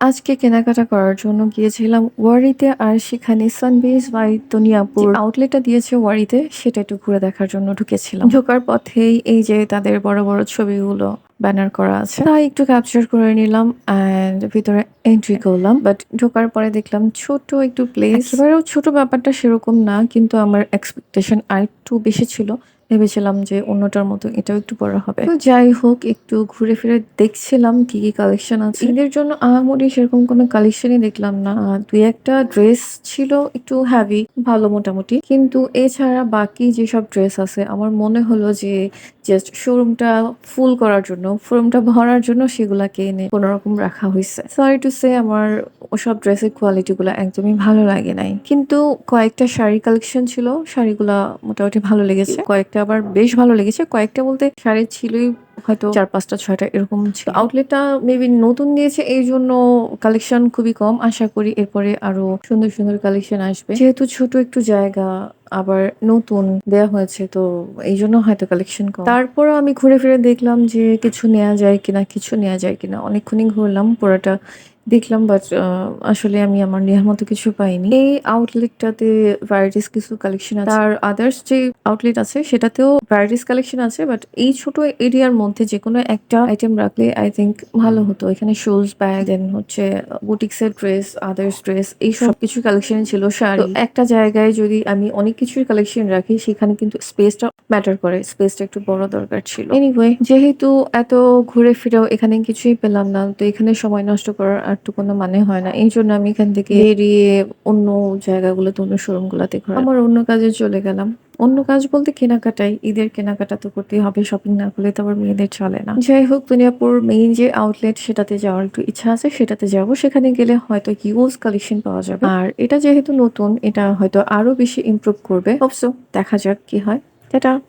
আজকে কেনাকাটা করার জন্য গিয়েছিলাম ওয়ারিতে আর সেখানে সানবেজ বাই তনিয়াপুর আউটলেটটা দিয়েছে ওয়ারিতে সেটা একটু ঘুরে দেখার জন্য ঢুকেছিলাম। ঢোকার পথেই এই যে তাদের বড় বড় ছবিগুলো ব্যানার করা আছে তাই একটু ক্যাপচার করে নিলাম অ্যান্ড ভিতরে এন্ট্রি করলাম। বাট ঢোকার পরে দেখলাম ছোট একটু প্লেস এবারেও ছোট ব্যাপারটা সেরকম না কিন্তু আমার এক্সপেকটেশন আর একটু বেশি ছিল। ভেবেছিলাম যে অন্যটার মতো এটাও একটু বড় হবে। তো যাই হোক, একটু ঘুরে ফিরে দেখছিলাম কি কি কালেকশন আছে। ঈদের জন্য আহামরি সেরকম কোনো কালেকশনই দেখলাম না। দুই একটা ড্রেস ছিল একটু হ্যাভি ভালো মোটামুটি। কিন্তু এছাড়া বাকি যেসব ড্রেস আছে, আমার মনে হলো যে জাস্ট শোরুমটা ফুল করার জন্য শোরুমটা ভরার জন্য সেগুলাকে এনে কোনোরকম রাখা হয়েছে সরি টু সে আমার ওসব ড্রেসের কোয়ালিটিগুলো একদমই ভালো লাগে নাই। কিন্তু কয়েকটা শাড়ি কালেকশন ছিল, শাড়িগুলা মোটামুটি ভালো লেগেছে। কয়েকটা আবার বেশ ভালো লেগেছে। কয়েকটা বলতে শাড়ি ছিলই হয়তো চার পাঁচটা, ছয়টা এরকম ছিল। আউটলেটটা মেবি নতুন দিয়েছে, এই জন্য কালেকশন খুবই কম। আশা করি এরপরে আরও সুন্দর সুন্দর কালেকশন আসবে। যেহেতু ছোট একটু জায়গা, আবার নতুন দেয়া হয়েছে, তো এই জন্য হয়তো কালেকশন কম। তারপরও আমি ঘুরে ফিরে দেখলাম যে কিছু নেওয়া যায় কিনা, কিছু নেওয়া যায় কিনা। অনেকক্ষণই ঘুরলাম, পুরোটা দেখলাম বাট আসলে আমি আমার নেহার মতো কিছু পাইনি। এই আউটলেটটাতে ভ্যারাইটিস কিছু কালেকশন আছে। আর আদার্স যে আউটলেট আছে, সেটাতেও ভ্যারাইটিস কালেকশন আছে বাট এই ছোট এরিয়ার মধ্যে যে কোনো একটা আইটেম রাখলে আই থিঙ্ক ভালো হতো। এখানে শুজ ব্যাগ দেন হচ্ছে বুটিক্সের ড্রেস আদার্স ড্রেস এই সব কিছু কালেকশন ছিল শাড়ি। একটা জায়গায় যদি আমি অনেক কিছুর কালেকশন রাখি, সেখানে কিন্তু স্পেসটা ম্যাটার করে স্পেসটা একটু বড় দরকার ছিল। এনিওয়ে যেহেতু এত ঘুরে ফিরেও এখানে কিছুই পেলাম না, তো এখানে সময় নষ্ট করার আর তো কোনো মানে হয় না। এই জন্য আমি এখান থেকে বেরিয়ে অন্য জায়গাগুলোতে, অন্য শোরুম গুলাতে আমার অন্য কাজে চলে গেলাম। অন্য কাজ বলতে কেনাকাটাই। ঈদের কেনাকাটা তো করতেই হবে শপিং না করলে তো আবার মেয়েদের চলে না। যাই হোক, দুনিয়াপুর মেইন যে আউটলেট সেটাতে যাওয়ার একটু ইচ্ছা আছে, সেটাতে যাব। সেখানে গেলে হয়তো হিউজ কালেকশন পাওয়া যাবে। আর এটা যেহেতু নতুন, এটা হয়তো আরও বেশি ইমপ্রুভ করবে। অবশ্য দেখা যাক কি হয়। এটা